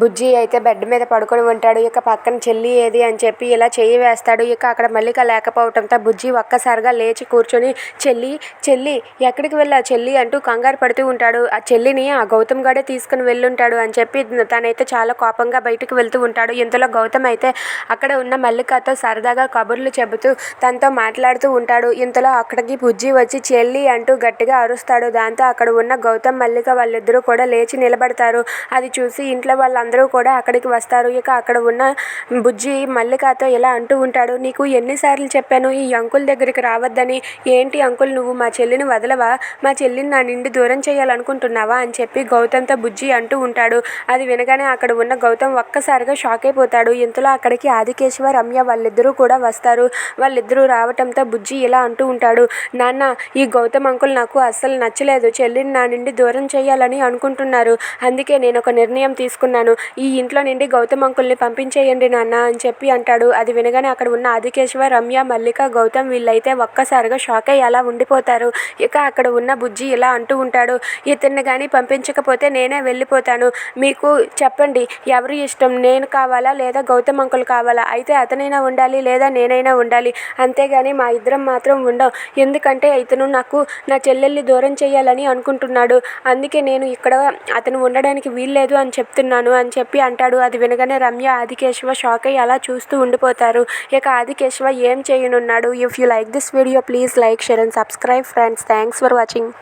బుజ్జి అయితే బెడ్ మీద పడుకొని ఉంటాడు. ఇక పక్కన చెల్లి ఏది అని చెప్పి ఇలా చెయ్యి వేస్తాడు. ఇక అక్కడ మల్లిక లేకపోవడంతో బుజ్జి ఒక్కసారిగా లేచి కూర్చొని చెల్లి చెల్లి ఎక్కడికి వెళ్ళా చెల్లి అంటూ కంగారు పడుతూ ఉంటాడు. ఆ చెల్లిని ఆ గౌతమ్ గడే తీసుకుని వెళ్ళుంటాడు అని చెప్పి తనైతే చాలా కోపంగా బయటకు వెళ్తూ ఉంటాడు. ఇంతలో గౌతమ్ అయితే అక్కడ ఉన్న మల్లికతో సరదాగా కబుర్లు చెబుతూ తనతో మాట్లాడుతూ ఉంటాడు. ఇంతలో అక్కడికి బుజ్జి వచ్చి చెల్లి అంటూ గట్టిగా అరుస్తాడు. దాంతో అక్కడ ఉన్న గౌతమ్ మల్లిక వాళ్ళిద్దరూ కూడా లేచి నిలబడతారు. అది చూసి ఇంట్లో అందరూ కూడా అక్కడికి వస్తారు. ఇక అక్కడ ఉన్న బుజ్జి మల్లికతో ఇలా అంటూ ఉంటాడు నీకు ఎన్నిసార్లు చెప్పాను ఈ అంకుల్ దగ్గరికి రావద్దని. ఏంటి అంకుల్ నువ్వు మా చెల్లిని వదలవా? మా చెల్లిని నా నిండి దూరం చేయాలనుకుంటున్నావా? అని చెప్పి గౌతమ్తో బుజ్జి అంటూ ఉంటాడు. అది వినగానే అక్కడ ఉన్న గౌతమ్ ఒక్కసారిగా షాక్ అయిపోతాడు. ఇంతలో అక్కడికి ఆదికేశవ రమ్య వాళ్ళిద్దరూ కూడా వస్తారు. వాళ్ళిద్దరూ రావటంతో బుజ్జి ఇలా అంటూ ఉంటాడు నాన్న ఈ గౌతమ్ అంకుల్ నాకు అస్సలు నచ్చలేదు. చెల్లిని నా నుండి దూరం చేయాలని అనుకుంటున్నారు. అందుకే నేను ఒక నిర్ణయం తీసుకున్నాను. ఈ ఇంట్లో నుండి గౌతమ్ అంకుల్ని పంపించేయండి నాన్న అని చెప్పి అంటాడు. అది వినగానే అక్కడ ఉన్న ఆదికేశవ రమ్య మల్లిక గౌతమ్ వీళ్ళైతే ఒక్కసారిగా షాక్ అయ్యి అలా ఉండిపోతారు. ఇక అక్కడ ఉన్న బుజ్జి ఇలా అంటూ ఉంటాడు. ఇతన్ని కానీ పంపించకపోతే నేనే వెళ్ళిపోతాను. మీకు చెప్పండి ఎవరు ఇష్టం? నేను కావాలా లేదా గౌతమ్ అంకుల్ కావాలా? అయితే అతనైనా ఉండాలి లేదా నేనైనా ఉండాలి. అంతేగాని మా ఇద్దరం మాత్రం ఉండవు ఎందుకంటే ఇతను నాకు నా చెల్లెల్ని దూరం చేయాలని అనుకుంటున్నాడు. అందుకే నేను ఇక్కడ అతను ఉండడానికి వీల్లేదు అని చెప్తున్నాను. అని చెప్పి అంటాడు. అది వినగానే రమ్య ఆదికేశవ షాక్ అయ్యి అలా చూస్తూ ఉండిపోతారు. ఇక ఆదికేశవ ఏం చేయనున్నాడు? If you like this video please like share and subscribe friends thanks for watching